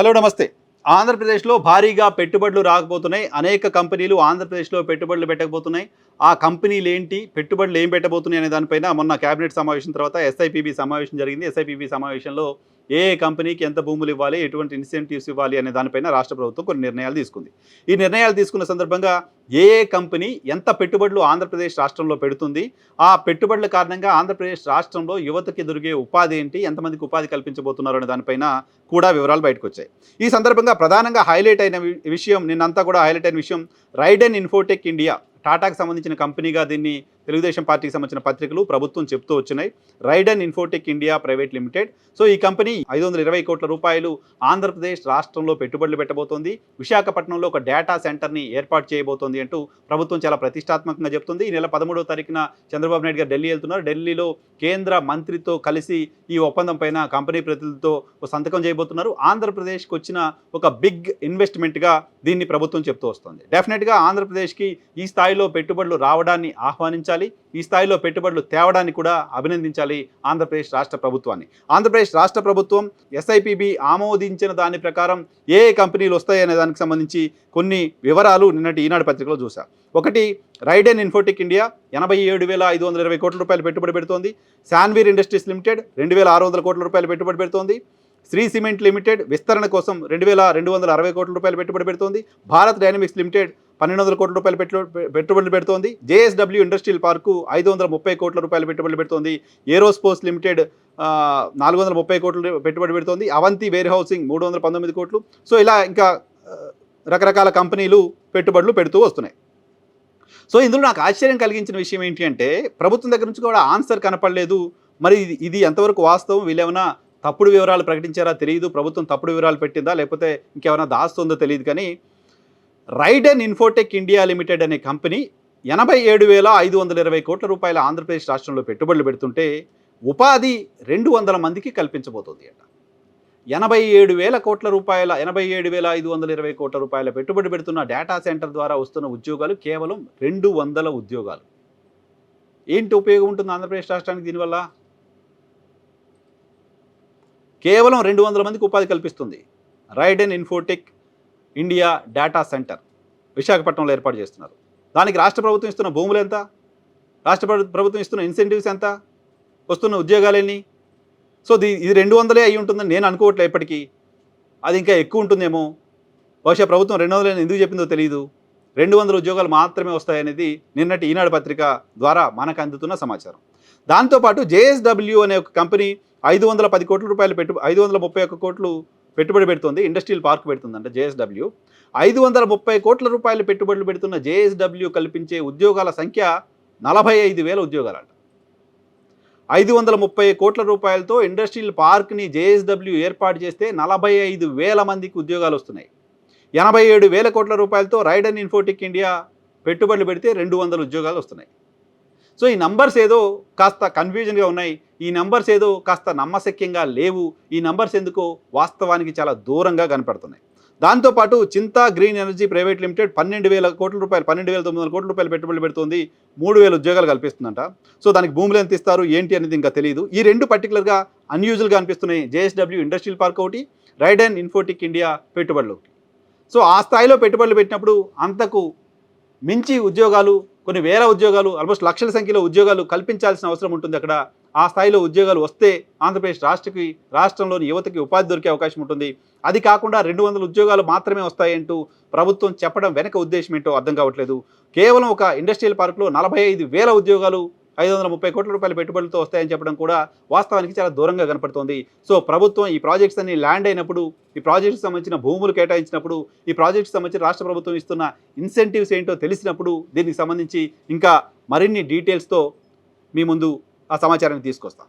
Hello నమస్తే. ఆంధ్రప్రదేశ్లో భారీగా పెట్టుబడులు రాకపోతున్నాయి. అనేక కంపెనీలు ఆంధ్రప్రదేశ్లో పెట్టుబడులు పెట్టకపోతున్నాయి. ఆ కంపెనీలు ఏంటి పెట్టుబడులు ఏం పెట్టబోతున్నాయి అనే దానిపైన మొన్న కేబినెట్ సమావేశం తర్వాత ఎస్ఐపిబి సమావేశం జరిగింది. ఎస్ఐపిబి సమావేశంలో ఏ కంపెనీకి ఎంత భూములు ఇవ్వాలి ఎటువంటి ఇన్సెంటివ్స్ ఇవ్వాలి అనే దానిపైన రాష్ట్ర ప్రభుత్వం కొన్ని నిర్ణయాలు తీసుకుంది. ఈ నిర్ణయాలు తీసుకున్న సందర్భంగా ఏ కంపెనీ ఎంత పెట్టుబడులు ఆంధ్రప్రదేశ్ రాష్ట్రంలో పెడుతుంది ఆ పెట్టుబడుల కారణంగా ఆంధ్రప్రదేశ్ రాష్ట్రంలో యువతకి దొరికే ఉపాధి ఏంటి ఎంతమందికి ఉపాధి కల్పించబోతున్నారు అనే దానిపైన కూడా వివరాలు బయటకు వచ్చాయి ఈ సందర్భంగా ప్రధానంగా హైలైట్ అయిన వి- విషయం నిన్నంతా కూడా హైలైట్ అయిన విషయం రైడ్ అండ్ ఇన్ఫోటెక్ ఇండియా. టాటాకి సంబంధించిన కంపెనీగా దీన్ని తెలుగుదేశం పార్టీకి సంబంధించిన పత్రికలు ప్రభుత్వం చెప్తూ వచ్చినాయి. Raiden Infotech India private limited so ఈ కంపెనీ ఐదు వందల ఇరవై కోట్ల రూపాయలు ఆంధ్రప్రదేశ్ రాష్ట్రంలో పెట్టుబడులు పెట్టబోతోంది. విశాఖపట్నంలో ఒక డేటా సెంటర్ని ఏర్పాటు చేయబోతోంది అంటూ ప్రభుత్వం చాలా ప్రతిష్టాత్మకంగా చెప్తుంది. ఈ నెల పదమూడవ తారీఖున చంద్రబాబు నాయుడు గారు ఢిల్లీ వెళ్తున్నారు. ఢిల్లీలో కేంద్ర మంత్రితో కలిసి ఈ ఒప్పందం పైన కంపెనీ ప్రతినిధులతో ఒక సంతకం చేయబోతున్నారు. ఆంధ్రప్రదేశ్కి వచ్చిన ఒక బిగ్ ఇన్వెస్ట్మెంట్గా దీన్ని ప్రభుత్వం చెప్తూ వస్తుంది. డెఫినెట్గా ఆంధ్రప్రదేశ్కి ఈ స్థాయిలో పెట్టుబడులు రావడాన్ని ఆలోచించాలి ఈ స్థాయిలో పెట్టుబడులు తేవడానికి కూడా అభినందించాలి ఆంధ్రప్రదేశ్ రాష్ట్ర ప్రభుత్వాన్ని. ఆంధ్రప్రదేశ్ రాష్ట్ర ప్రభుత్వం ఎస్ఐపిబి ఆమోదించిన దాని ప్రకారం ఏ కంపెనీలు వస్తాయనే దానికి సంబంధించి కొన్ని వివరాలు నిన్నటి ఈనాడు పత్రికలో చూసా ఒకటి రైడ్ అండ్ ఇన్ఫోటిక్ ఇండియా ఎనభై ఏడు వేల ఐదు వందల ఇరవై కోట్ల రూపాయలు పెట్టుబడి పెడుతోంది. శాన్వీర్ ఇండస్ట్రీస్ లిమిటెడ్ రెండు వేల ఆరు వందల కోట్ల రూపాయలు పెట్టుబడి పెడుతోంది. శ్రీ సిమెంట్ లిమిటెడ్ విస్తరణ కోసం రెండు వేల రెండు వందల అరవై కోట్ల రూపాయలు పెట్టుబడి పెడుతోంది. భారత్ డైనమిక్స్ లిమిటెడ్ పన్నెండు వందల కోట్ల రూపాయలు పెట్టు పెట్టుబడులు పెడుతోంది. జేఎస్డబ్ల్యూ ఇండస్ట్రియల్ పార్కు ఐదు వందల ముప్పై కోట్ల రూపాయలు పెట్టుబడులు పెడుతోంది. ఏరోస్పోర్ట్స్ లిమిటెడ్ నాలుగు వందల ముప్పై కోట్లు పెట్టుబడి పెడుతోంది. అవంతి వేర్ హౌసింగ్ మూడు వందల పంతొమ్మిది కోట్లు. సో ఇలా ఇంకా రకరకాల కంపెనీలు పెట్టుబడులు పెడుతూ వస్తున్నాయి. సో ఇందులో నాకు ఆశ్చర్యం కలిగించిన విషయం ఏంటి అంటే ప్రభుత్వం దగ్గర నుంచి కూడా ఆన్సర్ కనపడలేదు. మరి ఇది ఇది ఎంతవరకు వాస్తవం? వీళ్ళేమైనా తప్పుడు వివరాలు ప్రకటించారా? తెలియదు ప్రభుత్వం తప్పుడు వివరాలు పెట్టిందా? లేకపోతే ఇంకేమైనా దాస్తుందో తెలియదు కానీ Raiden Infotech India limited అనే కంపెనీ ఎనభై ఏడు వేల ఐదు వందల ఇరవై కోట్ల రూపాయల ఆంధ్రప్రదేశ్ రాష్ట్రంలో పెట్టుబడులు పెడుతుంటే ఉపాధి రెండు వందల మందికి కల్పించబోతోంది అట. ఎనభై ఏడు వేల కోట్ల రూపాయల ఎనభై ఏడు వేల ఐదు వందల ఇరవై కోట్ల రూపాయల పెట్టుబడి పెడుతున్న డేటా సెంటర్ ద్వారా వస్తున్న ఉద్యోగాలు కేవలం రెండు వందల ఉద్యోగాలు. ఏంటి ఉపయోగం ఉంటుంది ఆంధ్రప్రదేశ్ రాష్ట్రానికి దీనివల్ల? కేవలం రెండు వందల మందికి ఉపాధి కల్పిస్తుంది. Raiden Infotech India data centre విశాఖపట్నంలో ఏర్పాటు చేస్తున్నారు. దానికి రాష్ట్ర ప్రభుత్వం ఇస్తున్న భూములు ఎంత? రాష్ట్ర ప్రభుత్వం ఇస్తున్న ఇన్సెంటివ్స్ ఎంత? వస్తున్న ఉద్యోగాలు సో ది ఇది రెండు వందలే అయి ఉంటుందని నేను అనుకోవట్లే ఎప్పటికీ. అది ఇంకా ఎక్కువ ఉంటుందేమో? బహుశా ప్రభుత్వం రెండు వందలని ఎందుకు చెప్పిందో తెలియదు రెండు వందల ఉద్యోగాలు మాత్రమే వస్తాయనేది నిన్నటి ఈనాడు పత్రిక ద్వారా మనకు అందుతున్న సమాచారం. దాంతోపాటు జేఎస్డబ్ల్యూ అనే ఒక కంపెనీ ఐదు వందల పది కోట్ల రూపాయలు పెట్టు ఐదు వందల ముప్పై ఒక్క కోట్లు పెట్టుబడి పెడుతుంది ఇండస్ట్రియల్ పార్క్ పెడుతుందంట జేఎస్డబ్ల్యూ ఐదు వందల ముప్పై కోట్ల రూపాయలు పెట్టుబడులు పెడుతున్న జేఎస్డబ్ల్యూ కల్పించే ఉద్యోగాల సంఖ్య నలభై ఐదు వేల ఉద్యోగాలంట. ఐదు వందల ముప్పై కోట్ల రూపాయలతో ఇండస్ట్రియల్ పార్క్ని జేఎస్డబ్ల్యూ ఏర్పాటు చేస్తే నలభై ఐదు వేల మందికి ఉద్యోగాలు వస్తున్నాయి. ఎనభై ఏడు వేల కోట్ల రూపాయలతో రైడ్ అండ్ ఇన్ఫోటిక్ ఇండియా పెట్టుబడులు పెడితే రెండు వందల ఉద్యోగాలు వస్తున్నాయి. సో ఈ నంబర్స్ ఏదో కాస్త కన్ఫ్యూజన్గా ఉన్నాయి. ఈ నంబర్స్ ఏదో కాస్త నమ్మశక్యంగా లేవు. ఈ నంబర్స్ ఎందుకో వాస్తవానికి చాలా దూరంగా కనపడుతున్నాయి. దాంతోపాటు Chinta green energy private limited పన్నెండు వేల కోట్ల రూపాయలు పన్నెండు వేల తొమ్మిది వందల కోట్ల రూపాయలు పెట్టుబడులు పెడుతుంది. మూడు వేల ఉద్యోగాలు కల్పిస్తుందంట. సో దానికి భూములు ఎంత ఇస్తారు ఏంటి అనేది ఇంకా తెలియదు ఈ రెండు పర్టికులర్గా అన్యూజువల్గా అనిపిస్తున్నాయి. జేఎస్డబ్ల్యూ ఇండస్ట్రియల్ పార్క్ ఒకటి రైడ్ అండ్ ఇన్ఫోటిక్ ఇండియా పెట్టుబడులు ఒకటి. సో ఆ స్థాయిలో పెట్టుబడులు పెట్టినప్పుడు అంతకు మించి ఉద్యోగాలు కొన్ని వేల ఉద్యోగాలు ఆల్మోస్ట్ లక్షల సంఖ్యలో ఉద్యోగాలు కల్పించాల్సిన అవసరం ఉంటుంది అక్కడ. ఆ స్థాయిలో ఉద్యోగాలు వస్తే ఆంధ్రప్రదేశ్ రాష్ట్రకి రాష్ట్రంలోని యువతకి ఉపాధి దొరికే అవకాశం ఉంటుంది. అది కాకుండా రెండు వందల ఉద్యోగాలు మాత్రమే వస్తాయంటూ ప్రభుత్వం చెప్పడం వెనక ఉద్దేశం ఏంటో అర్థం కావట్లేదు. కేవలం ఒక ఇండస్ట్రియల్ పార్క్లో నలభై ఐదు వేల ఉద్యోగాలు ఐదు వందల ముప్పై కోట్ల రూపాయల పెట్టుబడులతో వస్తాయని చెప్పడం కూడా వాస్తవానికి చాలా దూరంగా కనపడుతోంది. సో ప్రభుత్వం ఈ ప్రాజెక్ట్స్ అన్ని ల్యాండ్ అయినప్పుడు ఈ ప్రాజెక్ట్స్ సంబంధించిన భూములు కేటాయించినప్పుడు ఈ ప్రాజెక్ట్స్ సంబంధించి రాష్ట్ర ప్రభుత్వం ఇస్తున్న ఇన్సెంటివ్స్ ఏంటో తెలిసినప్పుడు దీనికి సంబంధించి ఇంకా మరిన్ని డీటెయిల్స్తో మీ ముందు ఆ సమాచారాన్ని తీసుకొస్తాం.